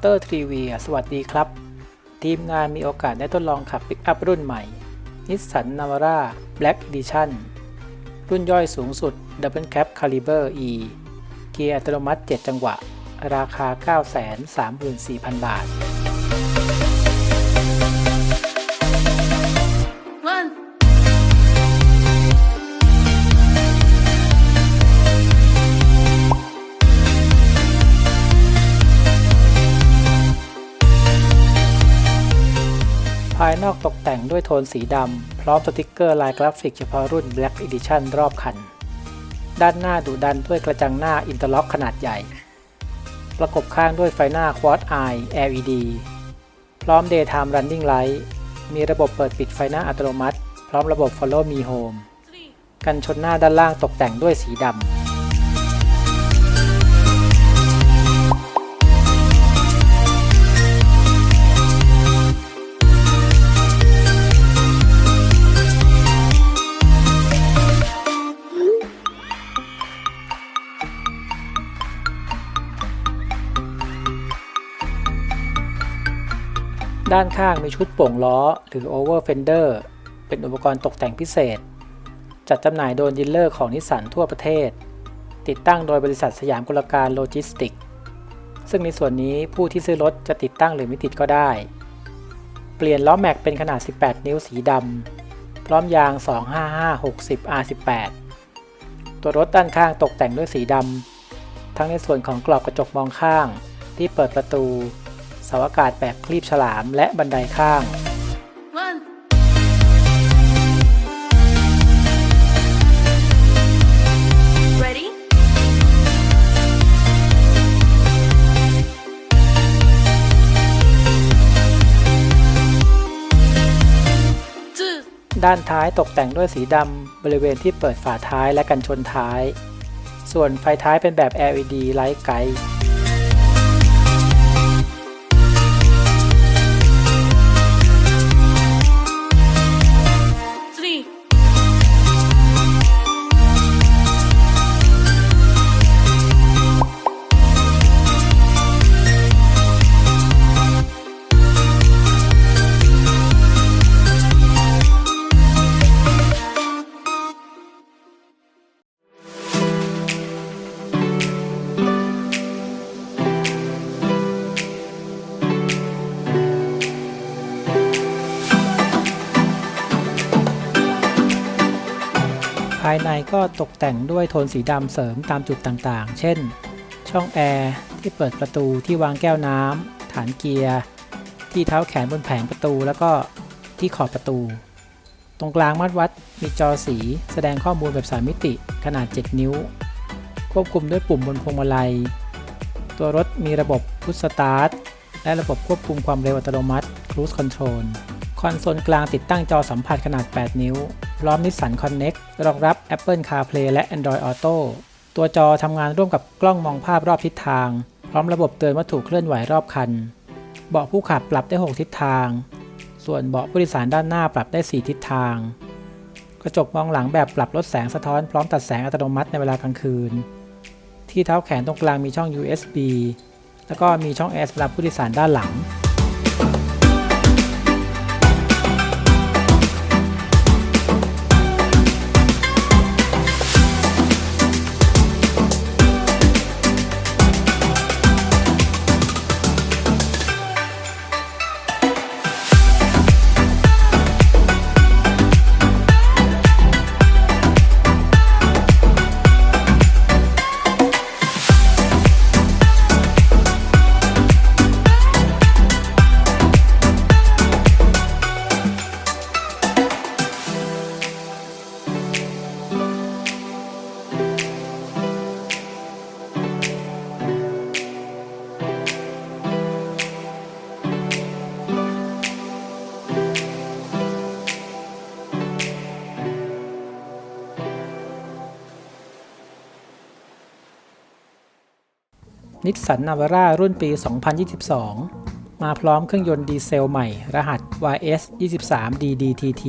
เตอร์ทรีวีสวัสดีครับ ทีมงานมีโอกาสได้ทดลองขับปิกอัพรุ่นใหม่ Nissan Navara Black Edition รุ่นย่อยสูงสุด Double Cab Caliber E เกียร์อัตโนมัติ 7 จังหวะ ราคา 934,000 บาท ภายนอกตกแต่งด้วยโทนสีดำ พร้อมสติกเกอร์ลายกราฟิกเฉพาะรุ่น Black Edition รอบคัน ด้านหน้าดุดันด้วยกระจังหน้าอินเตอร์ล็อกขนาดใหญ่ ประกบข้างด้วยไฟหน้า Quad Eye LED พร้อม Daytime Running Light มีระบบเปิดปิดไฟหน้าอัตโนมัติ พร้อมระบบ Follow Me Home กันชนหน้าด้านล่างตกแต่งด้วยสีดำ ด้านข้างมีชุดโป่งล้อ หรือ Over Fender เป็นอุปกรณ์ตกแต่งพิเศษ จัดจำหน่ายโดยดีลเลอร์ของนิสสันทั่วประเทศ ติดตั้งโดยบริษัทสยามกุลการโลจิสติก ซึ่งในส่วนนี้ผู้ที่ซื้อรถจะติดตั้งหรือไม่ติดก็ได้ เปลี่ยนล้อแม็กเป็นขนาด 18 นิ้วสีดำพร้อมยาง 255-60 R18 ตัวรถด้านข้างตกแต่งด้วยสีดำทั้งในส่วนของกรอบกระจกมองข้างที่เปิดประตู เสาอากาศแบบคลีบฉลามและบันไดข้าง One. Ready? Two. ด้านท้ายตกแต่งด้วยสีดำบริเวณที่เปิดฝาท้ายและกันชนท้าย ส่วนไฟท้ายเป็นแบบ LED ไล ภายในก็ตกแต่งด้วยโทนสีดำเสริมตามจุดต่างๆ เช่น ช่องแอร์ที่เปิดประตูที่วางแก้วน้ำฐานเกียร์ ที่เท้าแขนบนแผงประตู แล้วก็ที่ขอบประตู ตรงกลางมัดวัดมีจอสีแสดงข้อมูลแบบสามมิติขนาด 7 นิ้ว ควบคุมด้วยปุ่มบนพวงมาลัย ตัวรถมีระบบพุชสตาร์ทและระบบควบคุมความเร็วอัตโนมัติ Cruise Control คอนโซลกลางติดตั้งจอสัมผัสขนาด 8 นิ้ว พร้อม Nissan Connect รองรับ Apple CarPlay และ Android Auto ตัวจอทำงานร่วมกับกล้องมองภาพรอบทิศทาง พร้อมระบบเตือนวัตถุเคลื่อนไหวรอบคัน เบาะผู้ขับปรับได้ 6 ทิศทาง ส่วนเบาะผู้โดยสารด้านหน้าปรับได้ 4 ทิศทาง กระจกมองหลังแบบปรับลดแสงสะท้อนพร้อมตัดแสงอัตโนมัติในเวลากลางคืน ที่เท้าแขนตรงกลางมีช่อง USB แล้วก็มีช่องแอร์สำหรับผู้โดยสารด้านหลัง นิสสันนาวาร่ารุ่นปี 2022 มาพร้อมเครื่องยนต์ดีเซลใหม่ รหัส YS 23 DDTT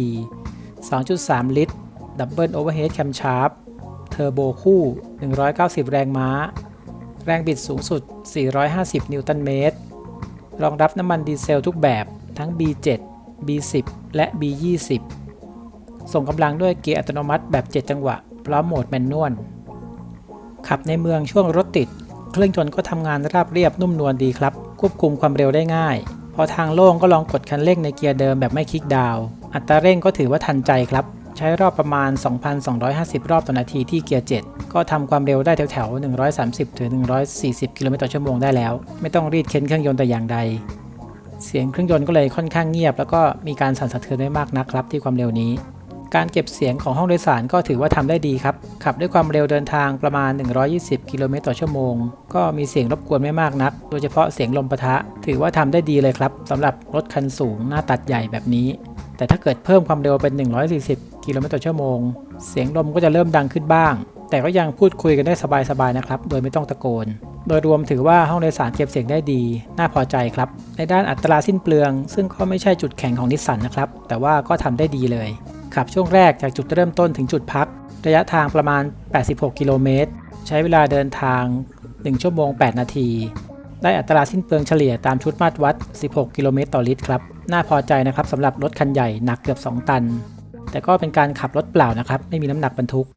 2.3 ลิตร ดับเบิลโอเวอร์เฮดแคมชาร์ปเทอร์โบคู่ 190 แรงม้า แรงบิดสูงสุด 450 นิวตันเมตร รองรับน้ำมันดีเซลทุกแบบทั้ง B7 B10 และ B20 ส่งกำลังด้วยเกียร์อัตโนมัติแบบ 7 จังหวะ พร้อมโหมดแมนนวลขับในเมืองช่วงรถติด เครื่องยนต์ก็ทำงานราบเรียบนุ่มนวลดีครับ ควบคุมความเร็วได้ง่าย พอทางโล่งก็ลองกดคันเร่งในเกียร์เดิมแบบไม่คลิกดาว อัตราเร่งก็ถือว่าทันใจครับ ใช้รอบประมาณ 2,250 รอบต่อนาทีที่เกียร์ 7 ก็ทำความเร็วได้แถวๆ 130ถึง140 กิโลเมตรต่อชั่วโมงได้แล้ว ไม่ต้องรีดเค้นเครื่องยนต์แต่อย่างใด เสียงเครื่องยนต์ก็เลยค่อนข้างเงียบ แล้วก็มีการสั่นสะเทือนไม่มากนักครับที่ความเร็วนี้ การเก็บเสียงของห้องโดยสารก็ถือว่าทำได้ดีครับ ขับด้วยความเร็วเดินทางประมาณ 120 กิโลเมตรต่อชั่วโมง ก็มีเสียงรบกวนไม่มากนัก โดยเฉพาะเสียงลมปะทะ ถือว่าทำได้ดีเลยครับสำหรับรถคันสูงหน้าตัดใหญ่แบบนี้ แต่ถ้าเกิดเพิ่มความเร็วเป็น 140 กิโลเมตรต่อชั่วโมง เสียงลมก็จะเริ่มดังขึ้นบ้าง แต่ก็ยังพูดคุยกันได้สบายๆนะครับ โดยไม่ต้องตะโกน โดยรวมถือว่าห้องโดยสารเก็บเสียงได้ดี น่าพอใจครับ ในด้านอัตราสิ้นเปลือง ซึ่งก็ไม่ใช่จุดแข็งของนิสสันนะครับ แต่ว่าก็ทำได้ดีเลย ขับช่วงแรกจากจุดเริ่มต้นถึงจุดพัก ระยะทางประมาณ 86 กิโลเมตร ใช้เวลาเดินทาง 1 ชั่วโมง 8 นาที ได้อัตราสิ้นเปลืองเฉลี่ยตามชุดมาตรวัด 16 กิโลเมตรต่อลิตรครับ น่าพอใจนะครับสำหรับรถคันใหญ่หนักเกือบ 2 ตัน แต่ก็เป็นการขับรถเปล่านะครับ ไม่มีน้ำหนักบรรทุก